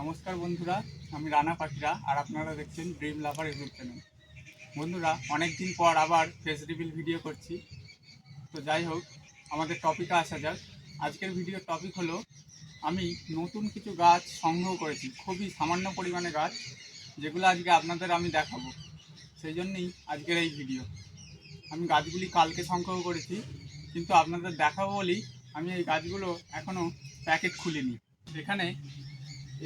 নমস্কার বন্ধুরা, আমি রানা পাখিরা আর আপনারা দেখছেন ড্রিম লাভার ইউটিউব চ্যানেল বন্ধুরা অনেক দিন পর আবার ফেস রিভিল ভিডিও করছি। তো যাই হোক, আমাদের টপিকে আসা যাক। আজকের ভিডিওর টপিক হলো, আমি নতুন কিছু গাছ সংগ্রহ করেছি, খুবই সামান্য পরিমাণে গাছ, যেগুলো আজকে আপনাদের আমি দেখাবো। সেই জন্যই আজকের এই ভিডিও আমি গাছগুলি কালকে সংগ্রহ করেছি, কিন্তু আপনাদের দেখাবো বলেই আমি এই গাছগুলো এখনও প্যাকেট খুলিনি। এখানে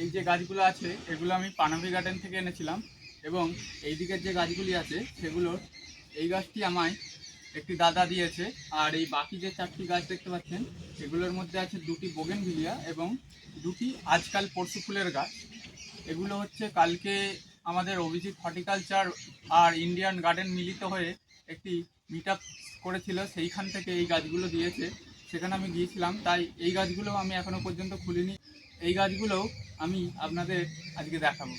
এই যে গাছগুলো আছে, এগুলো আমি পানাবি গার্ডেন থেকে এনেছিলাম এবং এই দিকের যে গাছগুলি আছে, সেগুলোর এই গাছটি আমায় একটি দাদা দিয়েছে। আর এই বাকি যে চারটি গাছ দেখতে পাচ্ছেন, এগুলোর মধ্যে আছে দুটি বোগেনভিলিয়া এবং দুটি আজকাল পরশু ফুলের গাছ। এগুলো হচ্ছে কালকে আমাদের অভিজিৎ হর্টিকালচার আর ইন্ডিয়ান গার্ডেন মিলিত হয়ে একটি মিট করেছিল, সেইখান থেকে এই গাছগুলো দিয়েছে। সেখানে আমি গিয়েছিলাম, তাই এই গাছগুলো আমি এখনও পর্যন্ত খুলিনি। এই গাছগুলোও আমি আপনাদের আজকে দেখাবো।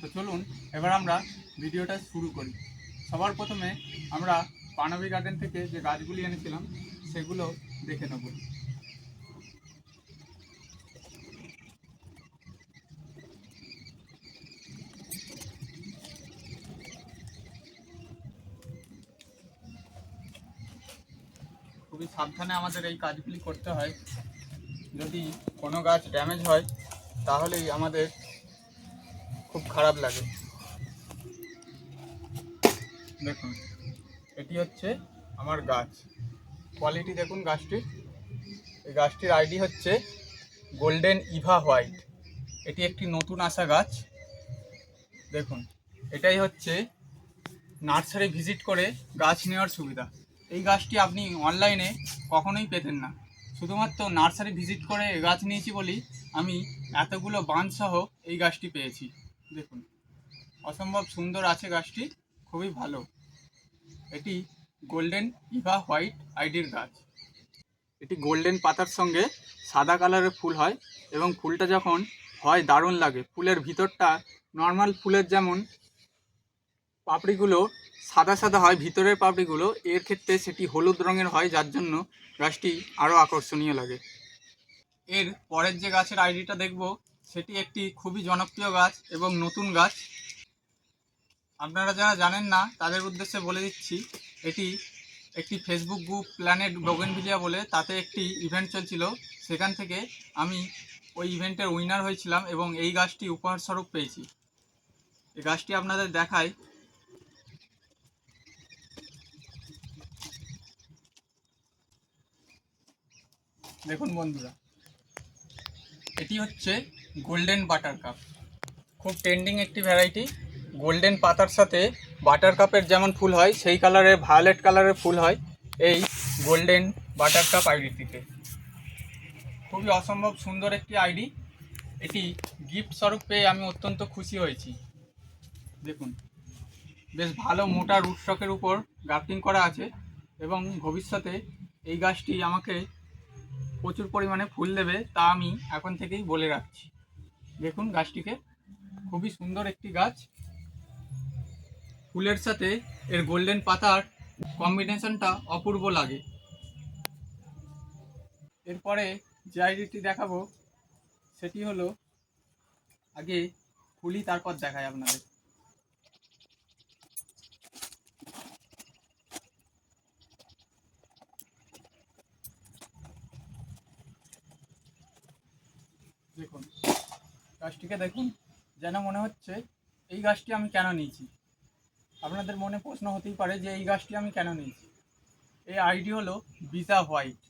তো চলুন, এবার আমরা ভিডিওটা শুরু করি। সবার প্রথমে আমরা পানাবি গার্ডেন থেকে যে গাছগুলি এনেছিলাম, সেগুলো দেখে নেব। খুবই সাবধানে আমাদের এই কাজগুলি করতে হয়। যদি কোনো গাছ ড্যামেজ হয়, তাহলেই আমাদের খুব খারাপ লাগে। দেখুন, এটি হচ্ছে আমার গাছ। কোয়ালিটি দেখুন গাছটির এই গাছটির আইডি হচ্ছে গোল্ডেন ইভা হোয়াইট এটি একটি নতুন আসা গাছ। দেখুন, এটাই হচ্ছে নার্সারি ভিজিট করে গাছ নেওয়ার সুবিধা। এই গাছটি আপনি অনলাইনে কখনোই পেতেন না। শুধুমাত্র নার্সারি ভিজিট করে গাছ নিয়েছি বলেই আমি এতগুলো বাঁধসহ এই গাছটি পেয়েছি। দেখুন, অসম্ভব সুন্দর আছে গাছটি, খুবই ভালো। এটি গোল্ডেন ইভা হোয়াইট আইডির গাছ। এটি গোল্ডেন পাতার সঙ্গে সাদা কালারের ফুল হয় এবং ফুলটা যখন হয় দারুণ লাগে। ফুলের ভিতরটা নর্মাল ফুলের যেমন পাপড়িগুলো সাদা সাদা হয় ভিতরের পাপড়িগুলো। এর ক্ষেত্রে সেটি হলুদ রঙের হয়, যার জন্য গাছটি আরও আকর্ষণীয় লাগে। এর পরের যে গাছের আইডিটা দেখব, সেটি একটি খুবই জনপ্রিয় গাছ এবং নতুন গাছ। আপনারা যারা জানেন না, তাদের উদ্দেশ্যে বলে দিচ্ছি, এটি একটি ফেসবুক গ্রুপ প্ল্যানেট বগেনভিলিয়া বলে, তাতে একটি ইভেন্ট চলছিল। সেখান থেকে আমি ওই ইভেন্টের উইনার হয়েছিলাম এবং এই গাছটি উপহার স্বরূপ পেয়েছি। এই গাছটি আপনাদের দেখায় দেখুন বন্ধুরা, এটি হচ্ছে গোল্ডেন বাটার কাপ খুব ট্রেন্ডিং একটি ভ্যারাইটি গোল্ডেন পাতার সাথে বাটার কাপের যেমন ফুল হয়, সেই কালারের ভায়োলেট কালারের ফুল হয় এই গোল্ডেন বাটার কাপ আইডিটিতে। খুবই অসম্ভব সুন্দর একটি আইডি। এটি গিফট স্বরূপ পেয়ে আমি অত্যন্ত খুশি হয়েছি। দেখুন, বেশ ভালো মোটা রুট স্টকের উপর গ্রাফটিং করা আছে এবং ভবিষ্যতে এই গাছটি আমাকে প্রচুর পরিমাণে ফুল দেবে তা আমি এখন থেকেই বলে রাখছি। দেখুন গাছটিকে, খুবই সুন্দর একটি গাছ। ফুলের সাথে এর গোল্ডেন পাতার কম্বিনেশনটা অপূর্ব লাগে। এরপরে যে আইডিটি দেখাবো, সেটি হলো, আগে খুলি তারপর দেখায় আপনাদের। দেখুন, গাছটিকে দেখুন, যেন মনে হচ্ছে এই গাছটি আমি কেন নিয়েছি। আপনাদের মনে প্রশ্ন হতেই পারে যে এই গাছটি আমি কেন নিয়েছি। এই আইডি হলো বিজা হোয়াইট।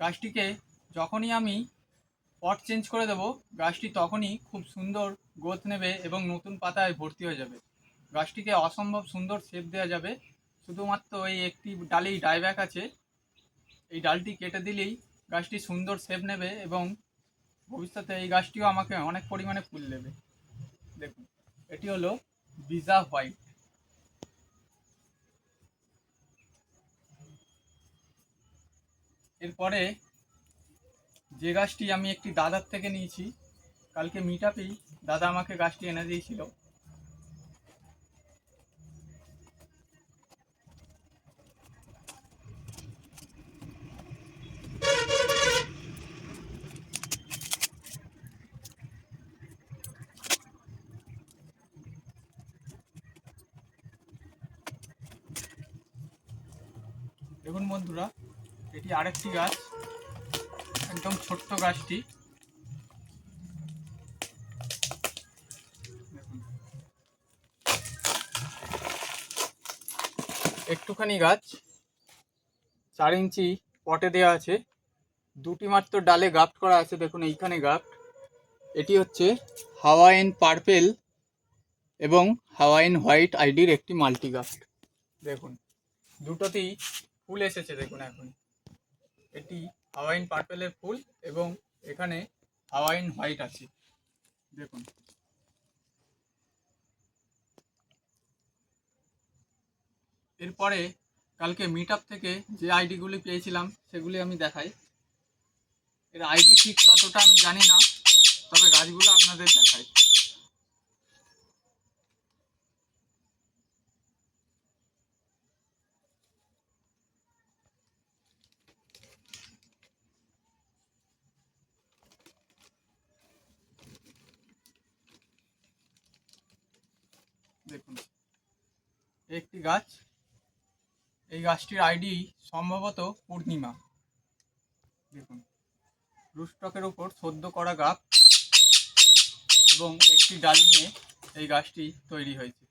গাছটিকে যখনই আমি পট চেঞ্জ করে দেব, গাছটি তখনই খুব সুন্দর গ্রোথ নেবে এবং নতুন পাতায় ভর্তি হয়ে যাবে। গাছটিকে অসম্ভব সুন্দর শেপ দেওয়া যাবে। শুধুমাত্র এই একটি ডালেই ডাইব্যাক আছে। এই ডালটি কেটে দিলেই গাছটি সুন্দর শেপ নেবে এবং ভবিষ্যতে এই গাছটিও আমাকে অনেক পরিমাণে ফুল দেবে। দেখুন, এটি হলো বিজা হোয়াইট। এরপরে যে গাছটি আমি একটি দাদার থেকে নিয়েছি, কালকে মিটাপেই দাদা আমাকে গাছটি এনে দিয়েছিল। দেখুন বন্ধুরা, এটি আরেকটি গাছ, একদম ছোট্ট গাছটি। একটুখানি গাছ, চার ইঞ্চি পটে দেওয়া আছে। দুটি মাত্র ডালে গাফট করা আছে, দেখুন এইখানে গাফট। এটি হচ্ছে হাওয়াইন পার্পেল এবং হাওয়াইন হোয়াইট আইডির একটি মাল্টি গাফট দেখুন, দুটোতেই ফুল এসেছে দেখুন এখন। এটি হাওয়াইন পার্পেলের ফুল এবং এখানে হাওয়াইন হোয়াইট আছে। দেখুন। এরপরে কালকে মিট থেকে যে আইডিগুলি পেয়েছিলাম, সেগুলি আমি দেখাই। এর আইডি ঠিক ততটা আমি জানি না, তবে গাছগুলো আপনাদের দেখাই। দেখুন। একটি গাছ, এই গাছটির আইডি সম্ভবত পূর্ণিমা। দেখুন রুস্টকের উপর সদ্য করা গাছ এবং একটি ডাল নিয়ে এই গাছটি তৈরি হয়েছে।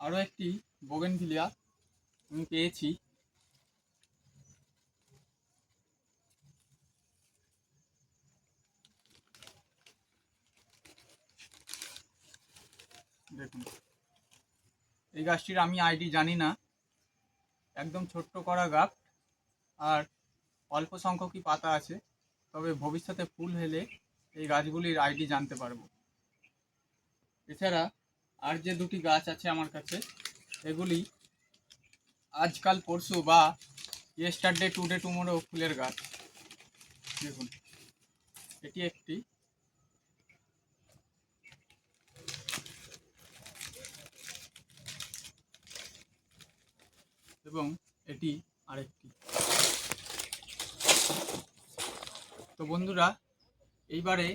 আরও একটি বোগেনভিলিয়া আমি পেয়েছি। দেখুন। এই গাছটির আমি আইডি জানি না। একদম ছোট্ট করা গাছ। আর অল্প সংখ্যকই পাতা আছে। তবে ভবিষ্যতে ফুল হলে এই গাছগুলির আইডি জানতে পারব। এছাড়া আর যে দুটি গাছ আছে আমার কাছে, এগুলি আজকাল পরশু বা ইয়েস্টারডে টুডে টুমোরো ফুলের গাছ। দেখুন, এটি একটি এবং এটি আরেকটি। তো বন্ধুরা, এইবারে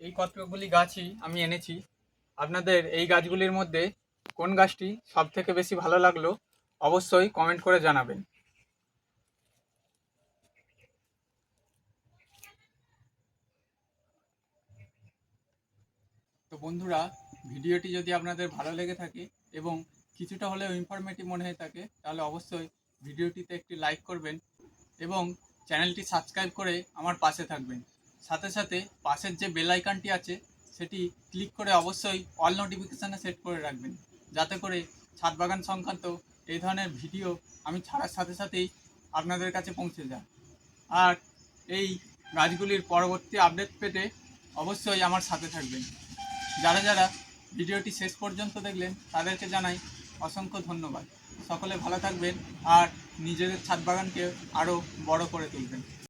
এই কতগুলি গাছই আমি এনেছি। আপনাদের এই গাছগুলির মধ্যে কোন গাছটি সব থেকে বেশি ভালো লাগল অবশ্যই কমেন্ট করে জানাবেন। তো বন্ধুরা, ভিডিওটি যদি আপনাদের ভালো লেগে থাকে এবং কিছুটা হলেও ইনফরমেটিভ মনে হয়ে থাকে তাহলে অবশ্যই ভিডিওটিতে একটি লাইক করবেন এবং চ্যানেলটি সাবস্ক্রাইব করে আমার পাশে থাকবেন। সাথে সাথে পাশের যে বেল আইকনটি আছে, সেটি ক্লিক করে অবশ্যই অল নোটিফিকেশানে সেট করে রাখবেন। যাতে করে ছাদ বাগান সংক্রান্ত এই ধরনের ভিডিও আমি ছাড়ার সাথে সাথেই আপনাদের কাছে পৌঁছে যায়। আর এই গাছগুলির পরবর্তী আপডেট পেতে অবশ্যই আমার সাথে থাকবেন। যারা যারা ভিডিওটি শেষ পর্যন্ত দেখলেন, তাদেরকে জানাই অসংখ্য ধন্যবাদ। সকলে ভালো থাকবেন আর নিজেদের ছাদ বাগানকে আরও বড় করে তুলবেন।